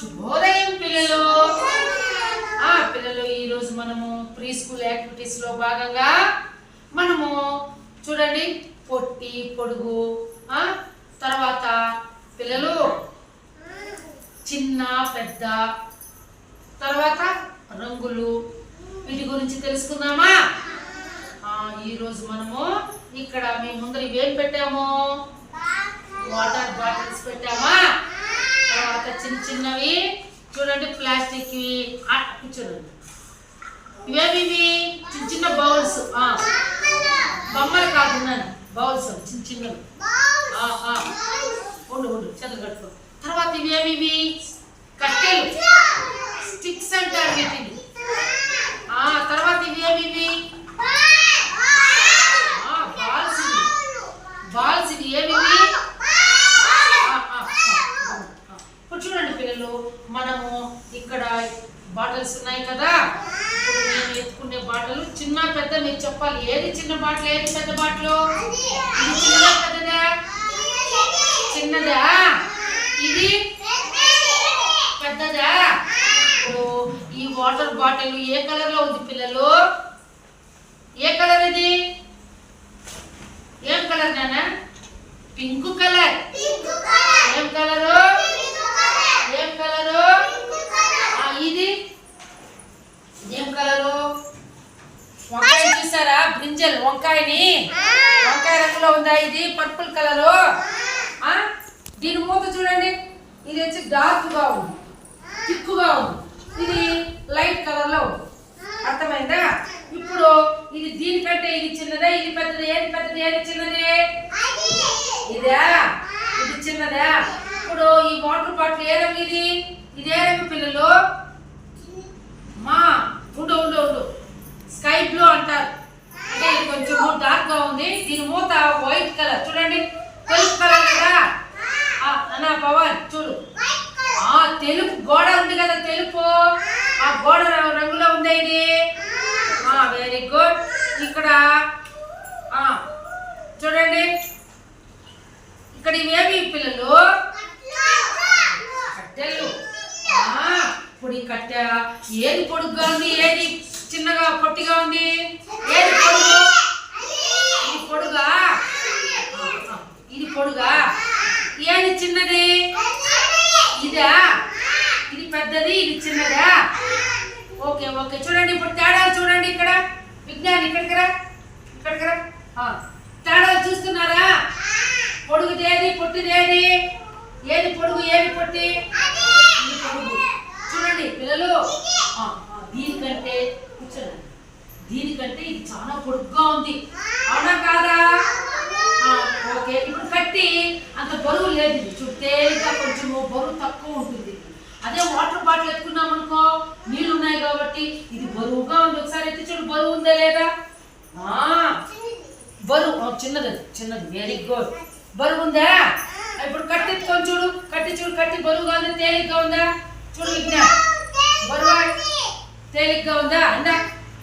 శుభోదయం పిల్లలు. ఆ పిల్లలు ఈరోజు మనము ప్రీ స్కూల్ యాక్టివిటీస్లో భాగంగా మనము చూడండి పొట్టి పొడుగు ఆ తర్వాత పిల్లలు చిన్న పెద్ద తర్వాత రంగులు. వీటి గురించి తెలుసుకుందామా? ఆ, ఈరోజు మనము ఇక్కడ మీ ముందర ఇవేం పెట్టాము? వాటర్ బాటిల్స్ పెట్టామా? తర్వాత చిన్న చిన్నవి చూడండి ప్లాస్టిక్ చూడండి ఇవేమి చిన్న చిన్న బౌల్స్. బొమ్మలు కాదు బౌల్స్ చిన్న చిన్నవి. ఉండు ఉండు చెల్లు కట్టుకో. తర్వాత ఇవేమి కట్టెలు. స్టిక్స్ అంటారు వీటిని. తర్వాత ఇవేమి ఇవి ఆ, బాల్స్ ఇవి బాల్స్ ఇవి ఏమి ఇవి ఆ, ఆ, ఆ, ఆ. ఇప్పుడు చూడండి పిల్లలు మనము ఇక్కడ బాటిల్స్ ఉన్నాయి కదా ఇప్పుడు నేను ఎత్తుకునే బాటలు చిన్న పెద్ద మీరు చెప్పాలి ఏది చిన్న బాటిల్ ఏది పెద్ద బాటిల్ చిన్నదా పెద్దదా? చిన్నదా? ఇది? పెద్దదా? ఇప్పుడు ఈ వాటర్ బాటిల్ ఏ కలర్లో ఉంది పిల్లలు? ఏ కలర్ ఇది? ఏం కలర్ నాన్న? Pink colour. ఏం కలరు? ఏం కలరు? ఇది? ఏం కలరు? వంకాయ చూసారా? బ్రింజల్ వంకాయని. వంకాయ రంగులో ఉందా ఇది? పర్పుల్ కలరు ఆ, దీని మూత చూడండి. ఇది వచ్చి డార్క్గా ఉంది. తిక్కుగా ఉంది. ఇది లైట్ కలర్లో ఉంది. అర్థమైందా? ఇప్పుడు ఇది దీనికంటే ఇది చిన్నదా ఇది పెద్దది ఏది పెద్దది ఏది చిన్నది. ఇదా? ఇది చిన్నదా? ఇప్పుడు ఈ వాటర్ బాటిల్ ఏ రంగు ఇది? ఇది ఏ రంగు పిల్లలు. మా ఉండు ఉండు ఉండు. స్కై బ్లూ అంటారు. అంటే ఇది కొంచెం డార్క్గా ఉంది. దీని మూత వైట్ కలర్ చూడండి. తెలుపు కలర్ కదా? అన్న పవన్ చూడు. ఆ తెలుపు గోడ ఉంది కదా తెలుపు. ఆ గోడ రంగులో ఉంది ఇది? ఆ వెరీ గుడ్ ఇక్కడ ఆ చూడండి. ఇక్కడ ఇవేమి పిల్లలు? కట్టెలు. ఇప్పుడు ఈ కట్టె. ఏది పొడుగ్గా ఉంది ఏది? చిన్నగా పొట్టిగా ఉంది. ఏది పొడుగు? ఇది పొడుగా? ఇది పొడుగా? ఏది చిన్నది? ఇదా? ఇది పెద్దది ఇది చిన్నదా? Okay okay. చూడండి ఇప్పుడు తేడాలు చూడండి ఇక్కడ. విజ్ఞాని ఇక్కడికి రా. ఇక్కడికి రా. తేడాలు చూస్తున్నారా? పొడుగుదేది పొట్టిదేది ఏది? ఏది పొడుగు ఏది పొట్టి? ఇది పొడుగు. చూడండి పిల్లలు. దీనికంటే కూర్చోండి. దీనికంటే ఇది చాలా పొడుగ్గా ఉంది. అవునా కాదా? ఓకే. ఇప్పుడు కట్టి అంత బరువు లేదు. చూడు తేలిగ్గా కొంచెం బరువు తక్కువ ఉంటుంది. అదే వాటర్ బాటిల్ ఎత్తుకున్నాం అనుకో నీళ్ళు ఉన్నాయి కాబట్టి ఇది బరువుగా ఉంది. ఒకసారి ఎత్తి చూడు బరువు ఉందా లేదా? ఆ, బరువు. చిన్నది చిన్నది. వెరీ గుడ్ బరువు ఉందా? ఇప్పుడు కట్టి చూడు. కట్టి చూడు కట్టి బరువుగా ఉంది తేలిగ్గా ఉందా? చూడు విజ్ఞాన్. బరువు? తేలిగ్గా ఉందా? అందా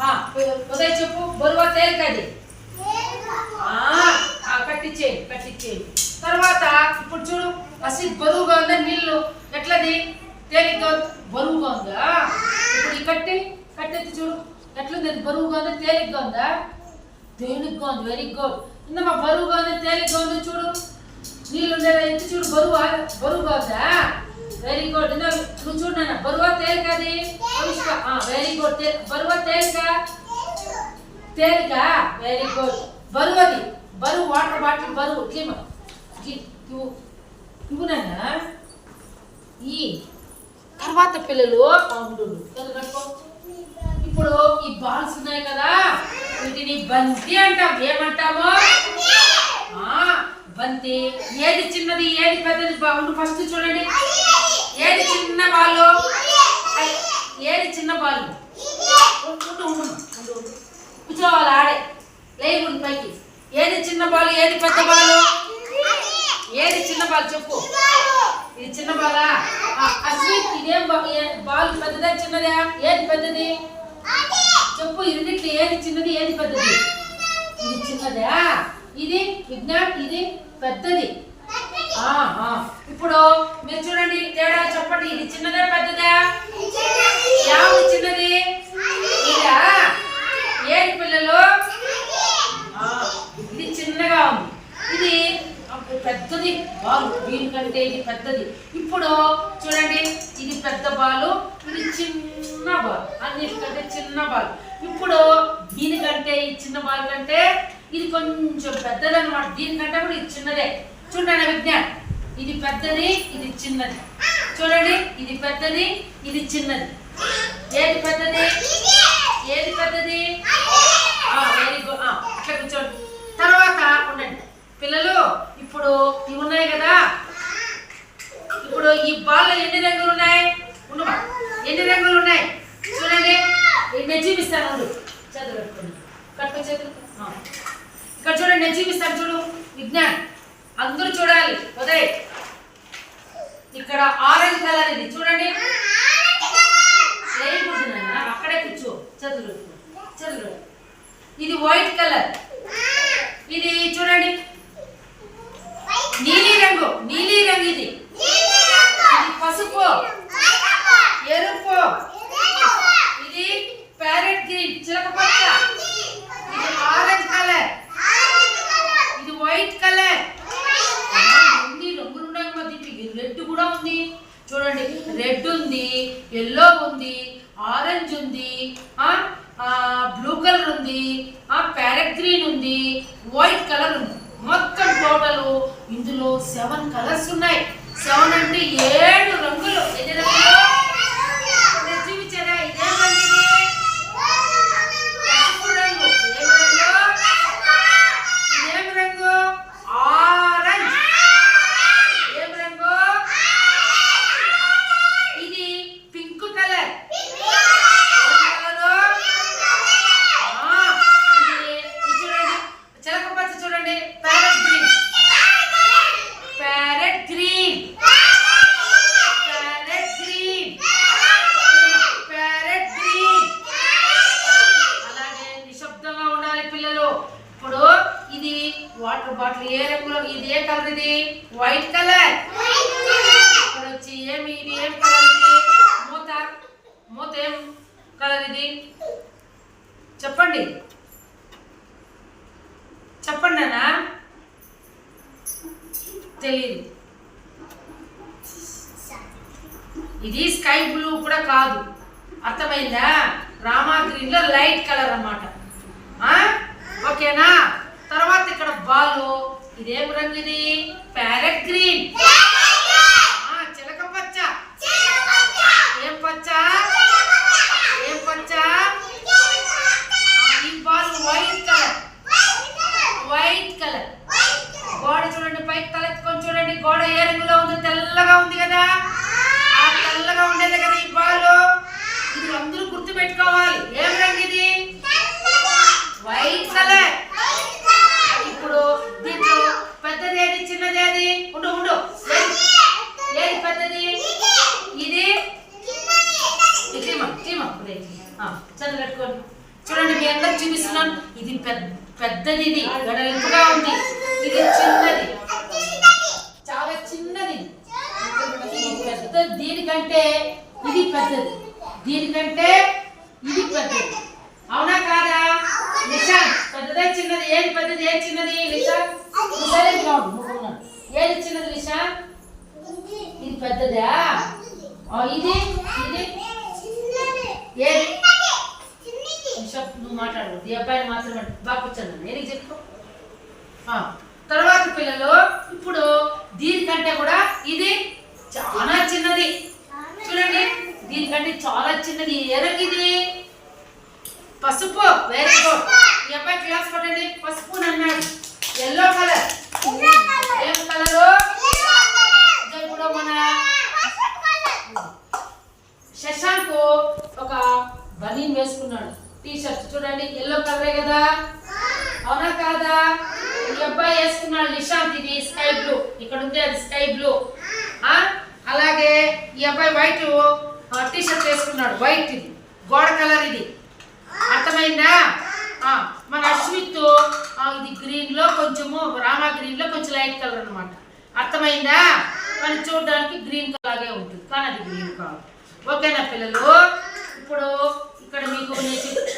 ఆ, ఉదయ చెప్పు బరువా తేలిక అది? ఆ, కట్టించేయి కట్టించేయి తర్వాత ఇప్పుడు చూడు అసలు బరువుగా ఉందా నీళ్ళు? ఎట్లది? తేలిగ్గా బరువుగా ఉందా? ఇప్పుడు ఈ కట్టి కట్టెత్తి చూడు. ఎట్లుంది? అది బరువుగా ఉందా తేలిగ్గా ఉందా? తేలిగ్గా ఉంది వెరీ గుడ్ ఇందమ్మా బరువుగా ఉంది తేలిగ్గా ఉంది చూడు? నీళ్ళు ఉండేదా ఎంత చూడు బరువు బరువుగా ఉందా? వెరీ గుడ్ నువ్వు చూడు నాన్న బరువా తేలిక. అది వెరీ గుడ్ బరువా తేలిక? తేలిక. వెరీ గుడ్ బరువు అది బరువు. వాటర్ బాటిల్ బరువు ఇట్లేమో ఇవ్వునన్నా ఈ. తర్వాత పిల్లలు. ఇప్పుడు ఈ బాల్స్ ఉన్నాయి కదా వీటిని బంతి అంటాం. ఏమంటాము? ఆ, బంతి. ఏది చిన్నది ఏది పెద్దది? బా- ఉండు ఫస్ట్ చూడండి. ఏది చిన్న బాలు? ఏది చిన్న బాలు? ఉండు, ఉండు, ఉండు, కూర్చోవాలి ఆడే. లేకుండా పైకి. ఏది చిన్న బాలు ఏది పెద్ద బాలు? ఏది చిన్న బాలు చెప్పు. ఇది చిన్న బాలా? ఆ, అశ్విత్ ఇదేం బా- బాల్ పెద్దదా చిన్నదా? ఏది పెద్దది? చెప్పు ఈ ఏది చిన్నది ఏది పెద్దది? ఇది చిన్నదా. ఇది విజ్ఞాన్ ఇది పెద్దది. ఇప్పుడు మీరు చూడండి తేడా చెప్పండి. ఇది చిన్నదే పెద్దదా? యావు చిన్నది? ఇదా? ఏది పిల్లలు? ఇది చిన్నగా ఉంది. ఇది పెద్దది బాలు. దీనికంటే ఇది పెద్దది. ఇప్పుడు చూడండి ఇది పెద్ద బాలు ఇది చిన్న బాల్. అన్నిటికంటే చిన్న బాల్. ఇప్పుడు దీనికంటే ఈ చిన్న బాల్ కంటే ఇది కొంచెం పెద్దదన్నమాట. దీనికంటే కూడా ఇది చిన్నదే. చూడండి విజ్ఞాన్. ఇది పెద్దది ఇది చిన్నది. చూడండి ఇది పెద్దది ఇది చిన్నది. ఏది పెద్దది? ఏది పెద్దది? వెరీ గుడ్ అట్లా కూర్చోండి. తర్వాత ఉండండి. పిల్లలు ఇప్పుడు ఇవి ఉన్నాయి కదా? ఇప్పుడు ఈ బాల్ ఎన్ని రంగులు ఉన్నాయి? ఉండమా ఎన్ని రంగులు ఉన్నాయి? చూడండి. నేను చూపిస్తాను ఉండు. చేతులు కట్టుకోండి. కట్టుకో చేతులు. ఇక్కడ చూడండి నేను చూపిస్తాను చూడు. విజ్ఞాన్. అందరూ చూడాలి. ఉదయ్ ఇక్కడ ఆరెంజ్ కలర్ ఇది. చూడండి. అక్కడే కూర్చో. చదువు చదువు ఇది వైట్ కలర్. ఇది చూడండి. నీలి రంగు. నీలి రంగు ఇది. ఇది పసుపు. ఎరుపు ఇది ప్యారెట్ గ్రీన్ చిలక పచ్చ ఇది ఆరెంజ్ కలర్ ఇది వైట్ కలర్ ఎన్ని రంగులు ఉన్నాయి మా దీనికి రెడ్ కూడా ఉంది చూడండి రెడ్ ఉంది ఎల్లో ఉంది ఆరెంజ్ ఉంది ఆ బ్లూ కలర్ ఉంది ఆ ప్యారెట్ గ్రీన్ ఉంది వైట్ కలర్ ఉంది మొత్తం టోటల్ ఇందులో సెవెన్ కలర్స్ ఉన్నాయి సెవెన్ అంటే ఏడు రంగులు ఎన్ని రంగులు నేను చూపించారా ఇదేం రంగు ఇది పసుపు రంగు ఏం రంగు ఇదేం రంగు ఆరెంజ్ ఏం రంగు ఇది పింక్ కలర్ ఏం కలరు ఆ, ఇది ఇది చూడండి చిలక పచ్చ చూడండి parrot green parrot green parrot green parrot green అలాగే నిశ్శబ్దంగా ఉండాలి పిల్లలు ఇప్పుడు ఇది వాటర్ బాటిల్ ఏ రంగులో ఇది ఏ కలర్ ఇది వైట్ కలర్ ఇక్కడ వచ్చి ఏమి ఇది ఏం కలర్ ఇది మూత మూత ఏం కలర్ ఇది చెప్పండి. చెప్పండి అన్నా. తెలియదు ఇది స్కై బ్లూ కూడా కాదు. అర్థమైందా? రామా గ్రీన్లో లైట్ కలర్ అన్నమాట. ఆ? ఓకేనా? తర్వాత ఇక్కడ బాలు ఇదేం రంగు ఇది? ప్యారెట్ గ్రీన్ ఆ, చిలక పచ్చ ఏం పచ్చ ఏం పచ్చ ఆ, ఈ ball white colour white colour గోడ చూడండి పైకి తలెత్తుకొని చూడండి గోడ ఏ రంగులో ఉంది తెల్లగా ఉంది కదా ఆ తెల్లగా ఉండేది కదా ఈ బాలు ఇది అందరూ గుర్తు పెట్టుకోవాలి ఏం రంగు ఇది వైట్ కలర్ ఇప్పుడు దీంట్లో పెద్దది ఏది చిన్నది ఏది ఉండు ఉండు ఏది ఏది పెద్దది ఇది చీమ చీమ చదువు కట్టుకోండి చూడండి మీ అందరికి చూపిస్తున్నాను ఇది పెద్ద పెద్దది ఇది వెడల్పుగా ఉంది ఇది చిన్నది చాలా చిన్నది ఇది పెద్ద దీనికంటే ఇది పెద్దది దీనికంటే ఇది పెద్దది అవునా కాదా నిషాన్ పెద్దదే చిన్నది ఏది చిన్నది సరే ఏది చిన్నది నిషాన్ ఇది పెద్దదా? ఇది? ఇది? ఏది? నువ్వు మాట్లాడు. ఈ అబ్బాయిని మాత్రమే బాగా కూర్చోండి. నేను చెప్పుకో ఆ, తర్వాత పిల్లలు ఇప్పుడు దీనికంటే కూడా ఇది చాలా చిన్నది. చూడండి దీనికంటే చాలా చిన్నది. ఏ రంగు ఇది పసుపు వెరీ గుడ్ ఈ అబ్బాయి క్లాస్ పట్టండి పసుపు అని అన్నాడు. ఎల్లో కలర్ ఏం కలరు ఇప్పుడు మన శశాంక్ ఒక బనీన్ వేసుకున్నాడు. టీ షర్ట్ చూడండి. ఎల్లో కలరే కదా. అవునా కాదా? ఈ అబ్బాయి వేసుకున్నాడు నిశాంత్ ఇది స్కై బ్లూ. ఇక్కడ ఉంది అది స్కై బ్లూ. ఆ? అలాగే ఈ అబ్బాయి వైట్ టీ షర్ట్ వేసుకున్నాడు. వైట్ ఇది. గోడ కలర్ ఇది. అర్థమైందా? ఆ, మన అశ్విత్ ఇది గ్రీన్లో కొంచెము రామా గ్రీన్లో కొంచెం లైట్ కలర్ అనమాట అర్థమైందా? కానీ చూడడానికి గ్రీన్ కలర్ ఉంటుంది. కానీ అది గ్రీన్ ఓకేనా పిల్లలు? ఇప్పుడు ఇక్కడ మీకు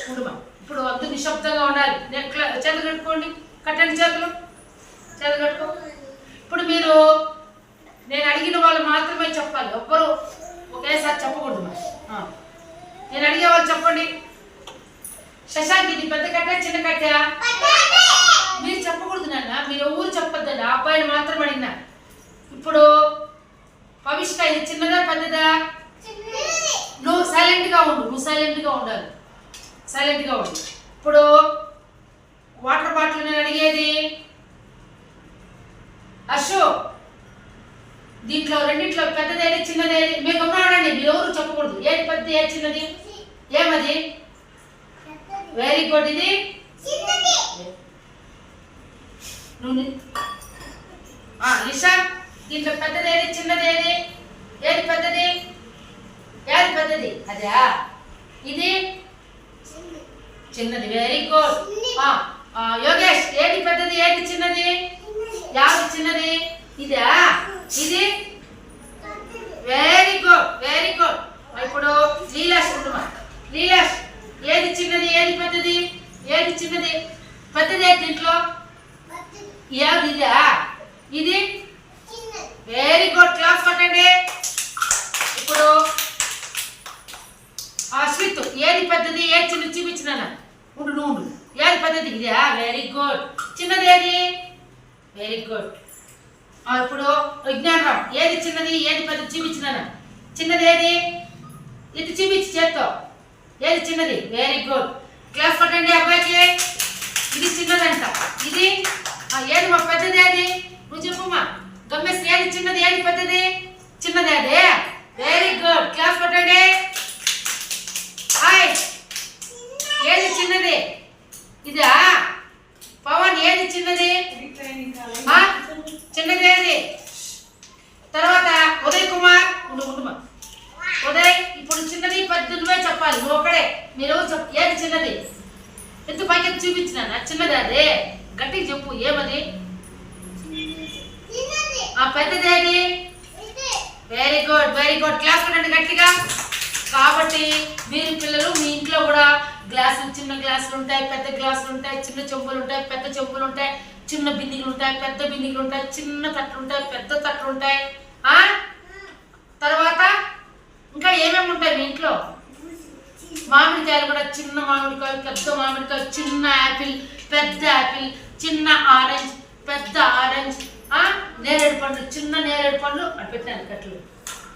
కుటుంబం ఇప్పుడు అంత నిశ్శబ్దంగా ఉండాలి. నేను చేతులు కట్టుకోండి. కట్టండి చేతులు. చేతులు కట్టుకో. ఇప్పుడు మీరు నేను అడిగిన వాళ్ళు మాత్రమే చెప్పాలి. ఒక్కరు ఒకేసారి చెప్పకూడదు మరి. నేను అడిగే వాళ్ళు చెప్పండి. శశాంక్ ఇది పెద్ద కట్ట చిన్న కట్ట? మీరు చెప్పకూడదు నాన్న మీరు ఊరు చెప్పొద్దండి ఆ అబ్బాయిని మాత్రం అడిగినా. ఇప్పుడు పవిష్క ఇది చిన్నదా పెద్దదా? నువ్వు సైలెంట్గా ఉండు నువ్వు సైలెంట్గా ఉండాలి. సైలెంట్గా ఉండు. ఇప్పుడు వాటర్ బాటిల్ నేను అడిగేది? అశో దీంట్లో రెండిట్లో పెద్దదేది చిన్నదేది? మీరు గమనండి మీరు ఎవరు చెప్పకూడదు. ఏది పెద్ద ఏది చిన్నది? ఏమది? వెరీ గుడ్ ఇది? నువ్వు ని- ఆ, లిషా దీంట్లో పెద్దదేది చిన్నదేది? ఏది పెద్దది? ఏది పెద్దది? అదా? ఇది? చిన్నది. వెరీ గుడ్ యోగేష్ ఏది పెద్దది ఏది చిన్నది? యాది చిన్నది? ఇదా? ఇది? వెరీ గుడ్ వెరీ గుడ్ ఇప్పుడు లీలాష్ ఉండుమా లీలాష్ ఏది చిన్నది ఏది పెద్దది? ఏది చిన్నది? పెద్దది ఏది దీంట్లో ఏది ఇదా ఇది? వెరీ గుడ్ క్లాస్ కొట్టండి ఇప్పుడు అశ్విత్ ఏది పెద్దది ఏది చిన్నది చూపించిన ఉండు నువ్వు ఏది పెద్దది? ఇదా వెరీ గుడ్ చిన్నది ఏది? వెరీ గుడ్ ఇప్పుడు విజ్ఞానరావు ఏది చిన్నది ఏది పెద్దది చూపించిన చిన్నది ఏది? ఇది చూపించి చేత్తో. ఏది చిన్నది? వెరీ గుడ్ క్లాస్ కొట్టండి అబ్బాయికి. ఇది చిన్నదంట. ఇది? ఆ, ఏది మా పెద్దది ఏది? నువ్వు చెప్పుమా గమ్మేసి ఏది చిన్నది? ఏది పెద్దది? చిన్నది అదే. వెరీ గుడ్ క్లాస్ కొట్టండి హాయ్. ఏది చిన్నది? ఇదా? పవన్ ఏది చిన్నది? చిన్నది ఏది తర్వాత ఉదయ్ కుమార్ ఉండు ఉండుమా ఉదయ్ ఇప్పుడు చిన్నది పెద్ద నువ్వే చెప్పాలి నువ్వు ఒకడే మీరు చెప్ ఏది చిన్నది ఎంత పైకి ఎత్తి చూపించిన చిన్నదాదే గట్టిగా చెప్పు ఏమది? ఆ పెద్దదేది very good very good class కొట్టండి గట్టిగా. కాబట్టి మీరు పిల్లలు మీ ఇంట్లో కూడా గ్లాసులు చిన్న గ్లాసులు ఉంటాయి పెద్ద గ్లాసులు ఉంటాయి చిన్న చెంబులు ఉంటాయి పెద్ద చెంబులు ఉంటాయి చిన్న బిందిగులు ఉంటాయి పెద్ద బిందిగులు ఉంటాయి చిన్న తట్లు ఉంటాయి పెద్ద తట్లు ఉంటాయి. తర్వాత ఇంకా ఏమేమి ఉంటాయి మీ ఇంట్లో? మామిడికాయలు కూడా చిన్న మామిడికాయ పెద్ద మామిడికాయ చిన్న యాపిల్ పెద్ద యాపిల్ చిన్న ఆరెంజ్ పెద్ద ఆరెంజ్ నేరేడు పండ్లు చిన్న నేరేడు పండ్లు అటు పెట్టాను కట్లు.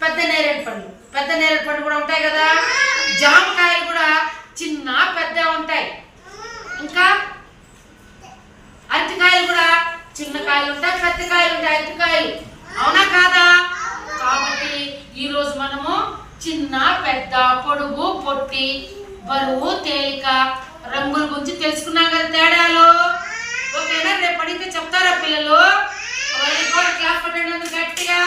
పెద్ద నేరేడు పండ్లు. పెద్ద నేరేడు పండ్లు కూడా ఉంటాయి కదా? జామకాయలు కూడా చిన్న పెద్ద ఉంటాయి. ఇంకా అరటికాయలు కూడా చిన్న కాయలు ఉంటాయి పెద్ద కాయలు ఉంటాయి అరటికాయలు. అవునా కాదా? కాబట్టి ఈరోజు మనము చిన్న పెద్ద పొడుగు పొట్టి బరువు తేలిక రంగుల గురించి తెలుసుకున్నాం కదా తేడాలు? ఓకేనా? రేపు అడిగితే చెప్తారా పిల్లలు? క్లాస్ కొట్టండి గట్టిగా.